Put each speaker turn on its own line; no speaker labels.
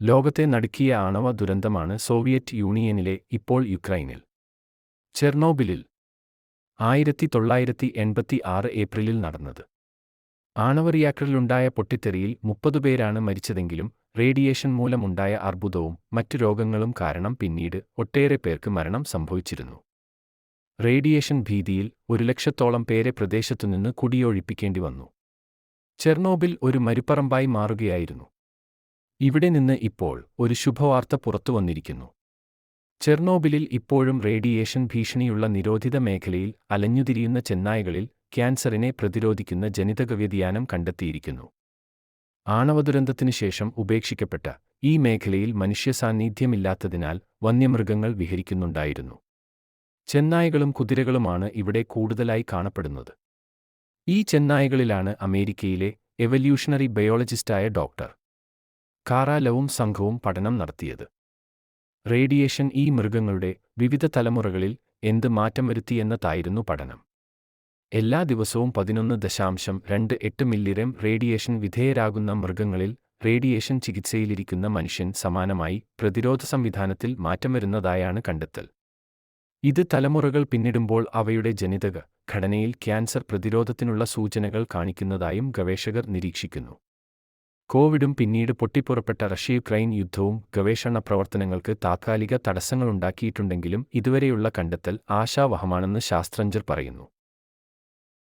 ലോകത്തെ നടുക്കിയ ആണവ ദുരന്തമാണ് സോവിയറ്റ് യൂണിയനിലെ ഇപ്പോൾ യുക്രൈനിൽ. ചെർണോബിലിൽ ആയിരത്തി തൊള്ളായിരത്തി എൺപത്തി ആറ് ഏപ്രിലിൽ നടന്നത്. ആണവ റിയാക്ടറിലുണ്ടായ പൊട്ടിത്തെറിയിൽ മുപ്പതുപേരാണ് മരിച്ചതെങ്കിലും റേഡിയേഷൻ മൂലമുണ്ടായ അർബുദവും മറ്റു രോഗങ്ങളും കാരണം പിന്നീട് ഒട്ടേറെ പേർക്ക് മരണം സംഭവിച്ചിരുന്നു. റേഡിയേഷൻ ഭീതിയിൽ ഒരു ലക്ഷത്തോളം പേരെ പ്രദേശത്തുനിന്ന് കുടിയൊഴിപ്പിക്കേണ്ടി വന്നു. ചെർണോബിൽ ഒരു മരുപ്പറമ്പായി മാറുകയായിരുന്നു. ഇവിടെ നിന്ന് ഇപ്പോൾ ഒരു ശുഭവാർത്ത പുറത്തുവന്നിരിക്കുന്നു ചെർണോബിലിൽ ഇപ്പോഴും റേഡിയേഷൻ ഭീഷണിയുള്ള നിരോധിത മേഖലയിൽ അലഞ്ഞുതിരിയുന്ന ചെന്നായകളിൽ ക്യാൻസറിനെ പ്രതിരോധിക്കുന്ന ജനിതക വ്യതിയാനം കണ്ടെത്തിയിരിക്കുന്നു. ആണവദുരന്തത്തിനു ശേഷം ഉപേക്ഷിക്കപ്പെട്ട ഈ മേഖലയിൽ മനുഷ്യസാന്നിധ്യമില്ലാത്തതിനാൽ വന്യമൃഗങ്ങൾ വിഹരിക്കുന്നുണ്ടായിരുന്നു. ചെന്നായകളും കുതിരകളുമാണ് ഇവിടെ കൂടുതലായി കാണപ്പെടുന്നത്. ഈ ചെന്നായകളിലാണ് അമേരിക്കയിലെ എവല്യൂഷണറി ബയോളജിസ്റ്റായ ഡോക്ടർ കാറാലവും സംഘവും പഠനം നടത്തിയത്. റേഡിയേഷൻ ഈ മൃഗങ്ങളുടെ വിവിധ തലമുറകളിൽ എന്ത് മാറ്റം വരുത്തിയെന്നതായിരുന്നു പഠനം. എല്ലാ ദിവസവും പതിനൊന്ന് ദശാംശം രണ്ട് എട്ട് മില്ലിറം റേഡിയേഷൻ വിധേയരാകുന്ന മൃഗങ്ങളിൽ റേഡിയേഷൻ ചികിത്സയിലിരിക്കുന്ന മനുഷ്യൻ സമാനമായി പ്രതിരോധ സംവിധാനത്തിൽ മാറ്റം വരുന്നതായാണ് കണ്ടെത്തൽ. ഇത് തലമുറകൾ പിന്നിടുമ്പോൾ അവയുടെ ജനിതക ഘടനയിൽ ക്യാൻസർ പ്രതിരോധത്തിനുള്ള സൂചനകൾ കാണിക്കുന്നതായും ഗവേഷകർ നിരീക്ഷിക്കുന്നു. കോവിഡും പിന്നീട് പൊട്ടിപ്പുറപ്പെട്ട റഷ്യ യുക്രൈൻ യുദ്ധവും ഗവേഷണ പ്രവർത്തനങ്ങൾക്ക് താത്കാലിക തടസ്സങ്ങളുണ്ടാക്കിയിട്ടുണ്ടെങ്കിലും ഇതുവരെയുള്ള കണ്ടെത്തൽ ആശാവഹമാണെന്ന് ശാസ്ത്രജ്ഞർ പറയുന്നു.